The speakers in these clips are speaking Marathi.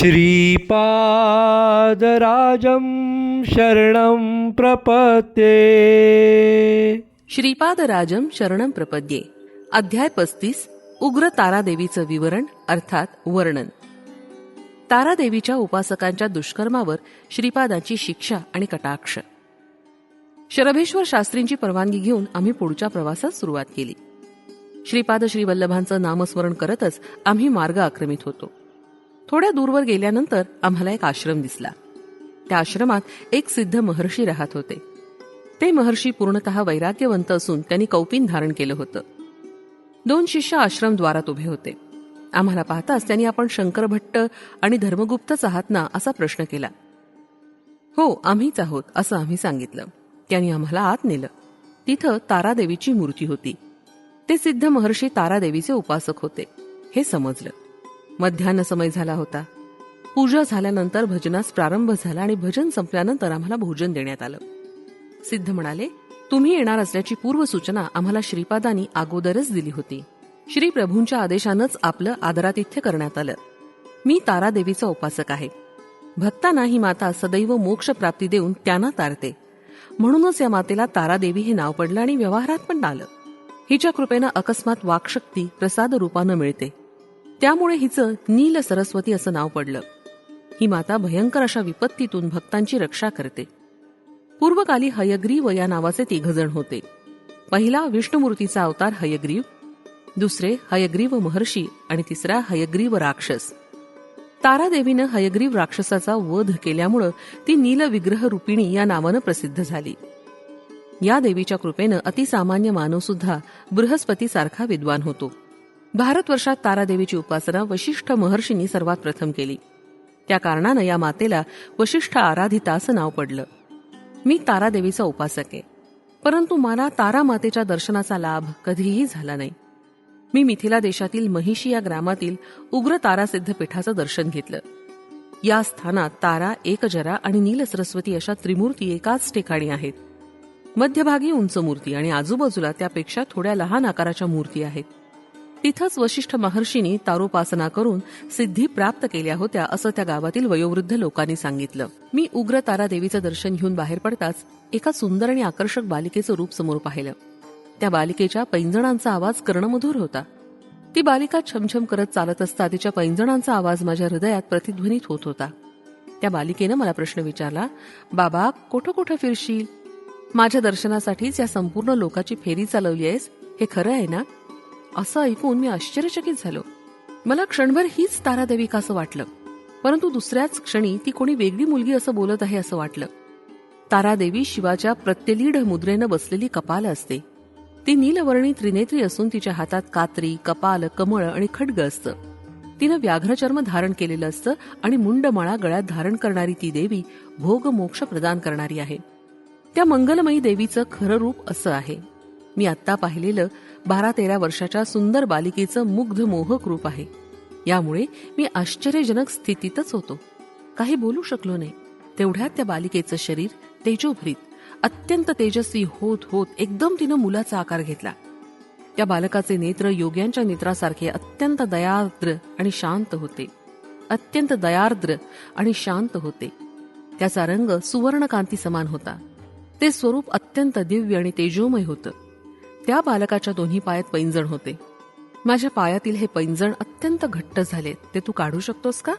श्रीपादराजं शरणं प्रपद्ये। श्रीपादराजम शरणम प्रपद्ये। अध्याय पस्तीस उग्र तारादेवीचं विवरण अर्थात वर्णन. तारादेवीच्या उपासकांच्या दुष्कर्मावर श्रीपादाची शिक्षा आणि कटाक्ष. शरभेश्वर शास्त्रींची परवानगी घेऊन आम्ही पुढच्या प्रवासात सुरुवात केली. श्रीपाद श्रीवल्लभांचं नामस्मरण करतच आम्ही मार्ग आक्रमित होतो. थोड्या दूरवर गेल्यानंतर आम्हाला एक आश्रम दिसला. त्या आश्रमात एक सिद्ध महर्षी राहत होते. ते महर्षी पूर्णतः वैराग्यवंत असून त्यांनी कौपिन धारण केलं होतं. दोन शिष्य आश्रम द्वारात उभे होते. आम्हाला पाहताच त्यांनी आपण शंकर भट्ट आणि धर्मगुप्तच आहात ना असा प्रश्न केला. हो आम्हीच आहोत असं आम्ही सांगितलं. त्यांनी आम्हाला आत नेलं. तिथं तारादेवीची मूर्ती होती. ते सिद्ध महर्षी तारादेवीचे उपासक होते. हे समजलं. मध्यान्ह समय झाला होता. पूजा झाल्यानंतर भजनास प्रारंभ झाला आणि भजन संपल्यानंतर आम्हाला भोजन देण्यात आलं. सिद्ध म्हणाले तुम्ही येणार असल्याची पूर्वसूचना आम्हाला श्रीपादांनी अगोदरच दिली होती. श्री प्रभूंच्या आदेशानंच आपलं आदरातिथ्य करण्यात आलं. मी तारादेवीचा उपासक आहे. भक्तांना ही माता सदैव मोक्ष प्राप्ती देऊन त्यांना तारते. म्हणूनच या मातेला तारादेवी हे नाव पडलं आणि व्यवहारात पण आलं. हिच्या कृपेनं अकस्मात वाकशक्ती प्रसाद रूपानं मिळते. त्यामुळे हिचं नील सरस्वती असं नाव पडलं. ही माता भयंकर अशा विपत्तीतून भक्तांची रक्षा करते. पूर्वकाली हयग्रीव या नावाचे तिघजण होते. पहिला विष्णुमूर्तीचा अवतार हयग्रीव दुसरे हयग्रीव महर्षी आणि तिसरा हयग्रीव राक्षस. तारादेवीनं हयग्रीव राक्षसाचा वध केल्यामुळं ती नीलविग्रह रुपिणी या नावानं प्रसिद्ध झाली. या देवीच्या कृपेनं अतिसामान्य मानव सुद्धा बृहस्पती सारखा विद्वान होतो. भारतवर्षात तारादेवीची उपासना वशिष्ठ महर्षींनी सर्वात प्रथम केली. त्या कारणानं या मातेला वशिष्ठ आराधिता असं नाव पडलं. मी तारादेवीचा उपासक आहे. परंतु मला तारा मातेच्या दर्शनाचा लाभ कधीही झाला नाही. मी मिथिला देशातील महिशी या ग्रामातील उग्र तारासिद्ध पीठाचं दर्शन घेतलं. या स्थानात तारा एकजरा आणि नील सरस्वती अशा त्रिमूर्ती एकाच ठिकाणी आहेत. मध्यभागी उंच मूर्ती आणि आजूबाजूला त्यापेक्षा थोड्या लहान आकाराच्या मूर्ती आहेत. तिथंच वशिष्ठ महर्षींनी तारोपासना करून सिद्धी प्राप्त केल्या होत्या असं त्या गावातील वयोवृद्ध लोकांनी सांगितलं. मी उग्र तारा देवीचं दर्शन घेऊन बाहेर पडताच एका सुंदर आणि आकर्षक बालिकेचं रूप समोर पाहिलं. त्या बालिकेच्या पैंजणांचा आवाज कर्णमधुर होता. ती बालिका छमछम करत चालत असता तिच्या पैंजणांचा आवाज माझ्या हृदयात प्रतिध्वनित होत होता. त्या बालिकेनं मला प्रश्न विचारला बाबा कुठं कुठं फिरशील? माझ्या दर्शनासाठीच या संपूर्ण लोकाची फेरी चालवली आहेस? हे खरं आहे ना? असं ऐकून मी आश्चर्यचकित झालो. मला क्षणभर हीच तारादेवी का असं वाटलं? परंतु दुसऱ्याच क्षणी ती कोणी वेगळी मुलगी असं बोलत आहे असं वाटलं. तारादेवी शिवाच्या प्रत्यलीढ मुद्रेनं बसलेली कपाल असते. ती नीलवर्णी त्रिनेत्री असून तिच्या हातात कात्री कपाल कमळ आणि खड्ग असतं. तिनं व्याघ्रचर्म धारण केलेलं असतं आणि मुंडमाळा गळ्यात धारण करणारी ती देवी भोग मोक्ष प्रदान करणारी आहे. त्या मंगलमयी देवीचं खरं रूप असं आहे. मी आत्ता पाहिलेलं बारा तेरा वर्षाच्या सुंदर बालिकेचं मुग्ध मोहक रूप आहे. यामुळे मी आश्चर्यजनक स्थितीतच होतो. काही बोलू शकलो नाही. तेवढ्यात त्या बालिकेचं शरीर तेजोभरीत अत्यंत तेजस्वी होत होत एकदम तिनं मुलाचा आकार घेतला. त्या बालकाचे नेत्र योग्यांच्या नेत्रासारखे अत्यंत दयार्द्र आणि शांत होते. अत्यंत दयार्द्र आणि शांत होते. त्याचा रंग सुवर्णकांती समान होता. ते स्वरूप अत्यंत दिव्य आणि तेजोमय होतं. त्या बालकाच्या दोन्ही पायात पैंजण होते. माझ्या पायातील हे पैंजण अत्यंत घट्ट झाले. ते तू काढू शकतोस का?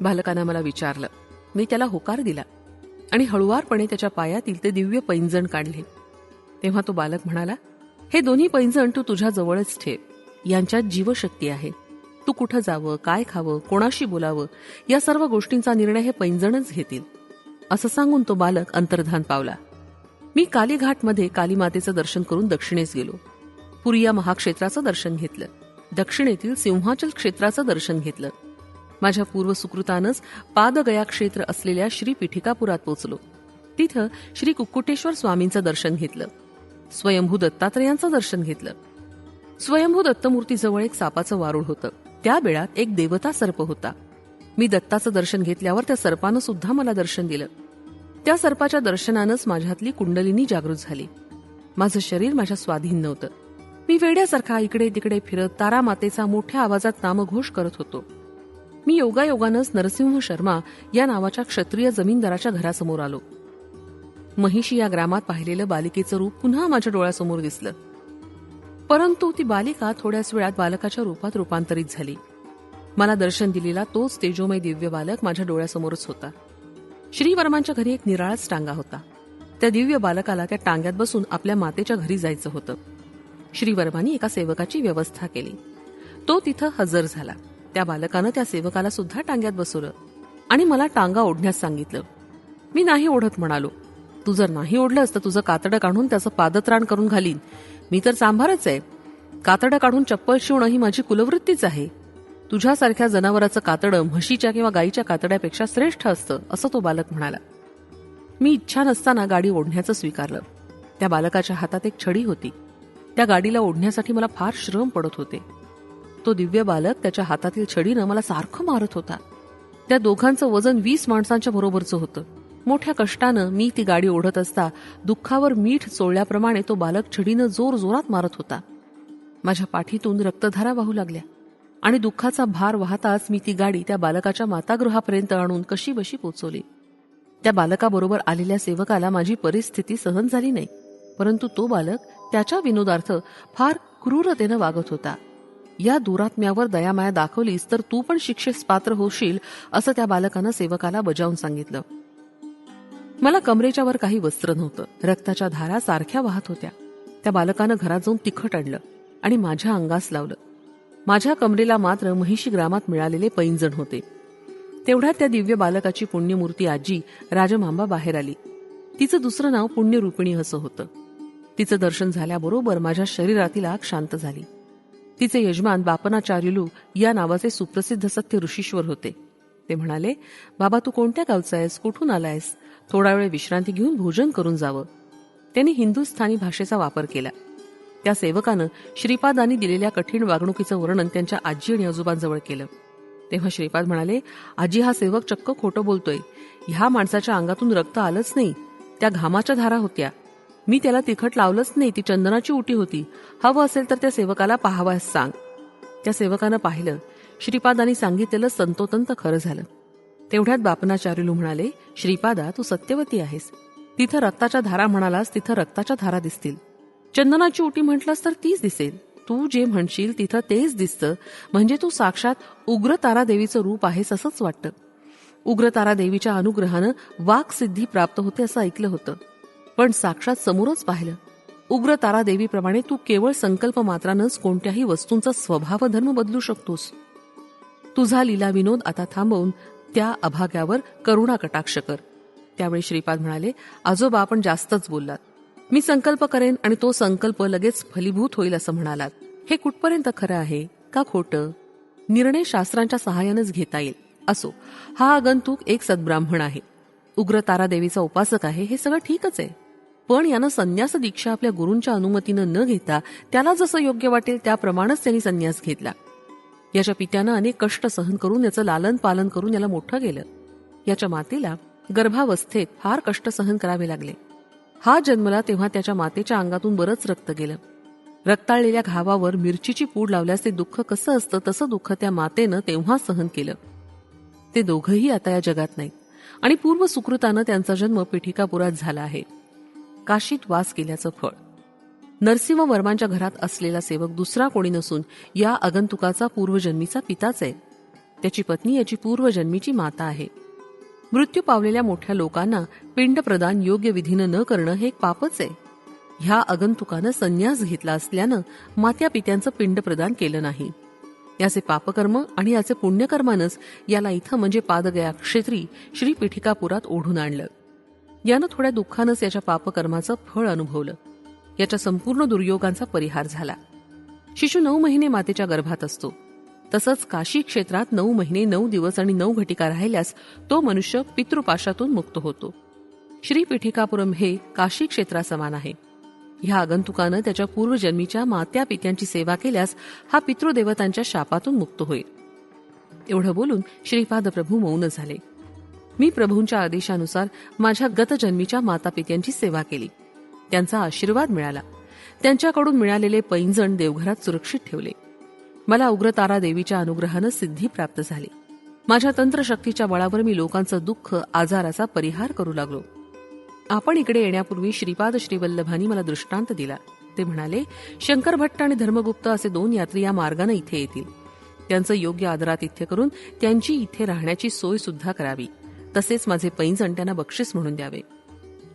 बालकानं मला विचारलं. मी त्याला होकार दिला आणि हळुवारपणे त्याच्या पायातील ते दिव्य पैंजण काढले. तेव्हा तो बालक म्हणाला हे दोन्ही पैंजण तू तुझ्या जवळच ठेव. यांच्यात जीवशक्ती आहे. तू कुठं जावं काय खावं कोणाशी बोलावं या सर्व गोष्टींचा निर्णय हे पैंजणच घेतील. असं सांगून तो बालक अंतर्धान पावला. मी कालीघाटमध्ये कालीमातेचं दर्शन करून दक्षिणेस गेलो. पुरिया महाक्षेत्राचं दर्शन घेतलं. दक्षिणेतील सिंहाचल क्षेत्राचं दर्शन घेतलं. माझ्या पूर्व सुकृतानंच पादगया क्षेत्र असलेल्या श्री पिठिकापुरात पोचलो. तिथं श्री कुक्कुटेश्वर स्वामींचं दर्शन घेतलं. स्वयंभू दत्तात्रयांचं दर्शन घेतलं. स्वयंभू दत्तमूर्तीजवळ एक सापाचं वारूळ होतं. त्या वेळात एक देवता सर्प होता. मी दत्ताचं दर्शन घेतल्यावर त्या सर्पानं सुद्धा मला दर्शन दिलं. त्या सर्पाच्या दर्शनानंच माझ्यातली कुंडलिनी जागृत झाली. माझं शरीर माझ्या स्वाधीन नव्हतं. मी वेड्यासारखा इकडे तिकडे फिरत तारामातेचा मोठ्या आवाजात नामघोष करत होतो. मी योगायोगानंच नरसिंह शर्मा या नावाच्या क्षत्रिय जमीनदाराच्या घरासमोर आलो. महिषी या ग्रामात पाहिलेलं बालिकेचं रूप पुन्हा माझ्या डोळ्यासमोर दिसलं. परंतु ती बालिका थोड्याच वेळात बालकाच्या रूपात रूपांतरित झाली. मला दर्शन दिलेला तोच तेजोमय दिव्य बालक माझ्या डोळ्यासमोरच होता. श्रीवर्मांच्या घरी एक निराळाच टांगा होता. त्या दिव्य बालकाला त्या टांग्यात बसून आपल्या मातेच्या घरी जायचं होतं. श्रीवर्मांनी एका सेवकाची व्यवस्था केली. तो तिथं हजर झाला. त्या बालकानं त्या सेवकाला सुद्धा टांग्यात बसवलं आणि मला टांगा ओढण्यास सांगितलं. मी नाही ओढत म्हणालो. तू जर नाही ओढलंस तर तुझं कातडं काढून त्याचं पादत्राण करून घालीन. मी तर सांभारच आहे. कातडं काढून चप्पल शिवणं ही माझी कुलवृत्तीच आहे. तुझ्यासारख्या जनावराचं कातडं म्हशीच्या किंवा गाईच्या कातड्यापेक्षा श्रेष्ठ असतं असं तो बालक म्हणाला. मी इच्छा नसताना गाडी ओढण्याचं स्वीकारलं. त्या बालकाच्या हातात एक छडी होती. त्या गाडीला ओढण्यासाठी मला फार श्रम पडत होते. तो दिव्य बालक त्याच्या हातातील छडीनं मला सारखं मारत होता. त्या दोघांचं वजन वीस माणसांच्या बरोबरचं होतं. मोठ्या कष्टानं मी ती गाडी ओढत असता दुःखावर मीठ चोळल्याप्रमाणे तो बालक छडीनं जोर जोरात मारत होता. माझ्या पाठीतून रक्तधारा वाहू लागल्या. आणि दुःखाचा भार वाहताच मी ती गाडी त्या बालकाच्या मातागृहापर्यंत आणून कशी बशी पोचवली. त्या बालकाबरोबर आलेल्या सेवकाला माझी परिस्थिती सहन झाली नाही परंतु तो बालक त्याच्या विनोदार्थ फार क्रूरतेनं वागत होता. या दुरात्म्यावर दयामाया दाखवलीस तर तू पण शिक्षेस पात्र होशील असं त्या बालकानं सेवकाला बजावून सांगितलं. मला कमरेच्या वर काही वस्त्र नव्हतं रक्ताच्या धारा सारख्या वाहत होत्या. त्या बालकानं घरात जाऊन तिखट आणलं आणि माझ्या अंगास लावलं. माझ्या कमरेला मात्र महिशी ग्रामात मिळालेले पैंजण होते. तेवढ्यात त्या दिव्य बालकाची पुण्यमूर्ती आजी राजमांबा बाहेर आली. तिचं दुसरं नाव पुण्यरूपिणी असं होतं. तिचं दर्शन झाल्याबरोबर माझ्या शरीरातील आग शांत झाली. तिचे यजमान बापनाचार्युलू या नावाचे सुप्रसिद्ध सत्य ऋषीश्वर होते. ते म्हणाले बाबा तू कोणत्या गावचा आहेस? कुठून आलायस? थोडा वेळ विश्रांती घेऊन भोजन करून जावं. त्यांनी हिंदुस्थानी भाषेचा वापर केला. त्या सेवकानं श्रीपादांनी दिलेल्या कठीण वागणुकीचं वर्णन त्यांच्या आजी आणि आजोबांजवळ केलं. तेव्हा श्रीपाद म्हणाले आजी हा सेवक चक्क खोटं बोलतोय. ह्या माणसाच्या अंगातून रक्त आलंच नाही. त्या घामाच्या धारा होत्या. मी त्याला तिखट लावलंच नाही. ती चंदनाची उटी होती. हवं असेल तर त्या सेवकाला पाहावास सांग. त्या सेवकानं पाहिलं. श्रीपादांनी सांगितलेलं संतोतंत खरं झालं. तेवढ्यात बापनाचार्युलू म्हणाले श्रीपादा तू सत्यवती आहेस. तिथं रक्ताच्या धारा म्हणालास तिथं रक्ताच्या धारा दिसतील. चंदनाची उटी म्हटलंस तर तीच दिसेल. तू जे म्हणशील तिथं तेच दिसतं. म्हणजे तू साक्षात उग्र तारा देवीचं रूप आहेस असंच वाटतं. उग्र तारा देवीच्या अनुग्रहानं वाकसिद्धी प्राप्त होते असं ऐकलं होतं. पण साक्षात समोरच पाहिलं. उग्र तारा देवीप्रमाणे तू केवळ संकल्प मात्रानंच कोणत्याही वस्तूंचा स्वभाव धर्म बदलू शकतोस. तुझा लीला विनोद आता थांबवून त्या अभाग्यावर करुणा कटाक्ष कर. त्यावेळी श्रीपाद म्हणाले आजोबा आपण जास्तच बोललात. मी संकल्प करेन आणि तो संकल्प लगेच फलीभूत होईल असं म्हणालात. हे कुठपर्यंत खरं आहे? का खोटं? निर्णय शास्त्रांच्या सहाय्यानेच घेता येईल. असो हा आगंतुक एक सद्ब्राह्मण आहे. उग्र तारादेवीचा उपासक आहे हे सगळं ठीकच आहे. पण यानं संन्यास दीक्षा आपल्या गुरूंच्या अनुमतीनं न घेता त्याला जसं योग्य वाटेल त्याप्रमाणेच त्यांनी संन्यास घेतला. याच्या पित्यानं अनेक कष्ट सहन करून याचं लालन पालन करून याला मोठं गेलं याच्या मातेला गर्भावस्थेत फार कष्ट सहन करावे लागले. हा जन्मला तेव्हा त्याच्या मातेच्या अंगातून बरंच रक्त गेलं. रक्ताळलेल्या घावावर मिरचीची पूड लावल्यास ते दुःख कसं असतं तसं दुःख त्या मातेनं तेव्हा सहन केलं. ते दोघंही आता या जगात नाहीत. आणि पूर्व सुकृतानं त्यांचा जन्म पिठिकापुरात झाला आहे. काशीत वास केल्याचं फळ. नरसिंह वर्मांच्या घरात असलेला सेवक दुसरा कोणी नसून या आगंतुकाचा पूर्वजन्मीचा पिताच आहे. त्याची पत्नी याची पूर्वजन्मीची माता आहे. मृत्यू पावलेल्या मोठ्या लोकांना पिंड प्रदान योग्य विधीनं न करणं हे एक पापच आहे. ह्या आगंतुकानं संन्यास घेतला असल्यानं मात्या पित्यांचं पिंड प्रदान केलं नाही. याचे पापकर्म आणि याचे पुण्यकर्मानंच याला इथं म्हणजे पादगया क्षेत्री श्री पिठिकापुरात ओढून आणलं. यानं थोड्या दुःखानंच याच्या पापकर्माचं फळ अनुभवलं. याच्या संपूर्ण दुर्योगांचा परिहार झाला. शिशु नऊ महिने मातेच्या गर्भात असतो. तसंच काशी क्षेत्रात नऊ महिने नऊ दिवस आणि नऊ घटिका राहिल्यास तो मनुष्य पितृपाशातून मुक्त होतो. श्री पिठिकापुरम हे काशी क्षेत्रासमान आहे. ह्या आगंतुकानं त्याच्या पूर्वजन्मीच्या मात्या पित्यांची सेवा केल्यास हा पितृदेवतांच्या शापातून मुक्त होईल. एवढं बोलून श्रीपाद प्रभू मौन झाले. मी प्रभूंच्या आदेशानुसार माझ्या गतजन्मीच्या माता पित्यांची सेवा केली. त्यांचा आशीर्वाद मिळाला. त्यांच्याकडून मिळालेले पैंजण देवघरात सुरक्षित ठेवले. मला उग्रतारा देवीच्या अनुग्रहानं सिद्धी प्राप्त झाली. माझ्या तंत्रशक्तीच्या बळावर मी लोकांचं दुःख आजाराचा परिहार करू लागलो. आपण इकडे येण्यापूर्वी श्रीपाद श्रीवल्लभानी मला दृष्टांत दिला. ते म्हणाले शंकर भट्ट आणि धर्मगुप्त असे दोन यात्री या मार्गानं इथे येतील. त्यांचं योग्य आदरातिथ्य करून त्यांची इथे राहण्याची सोय सुद्धा करावी. तसेच माझे पैंजण त्यांना बक्षीस म्हणून द्यावे.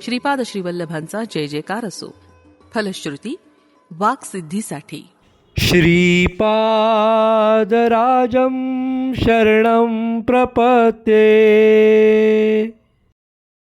श्रीपाद श्रीवल्लभांचा जय जयकार असो. फलश्रुती वाक्सिद्धीसाठी. श्रीपादराजं शरणं प्रपते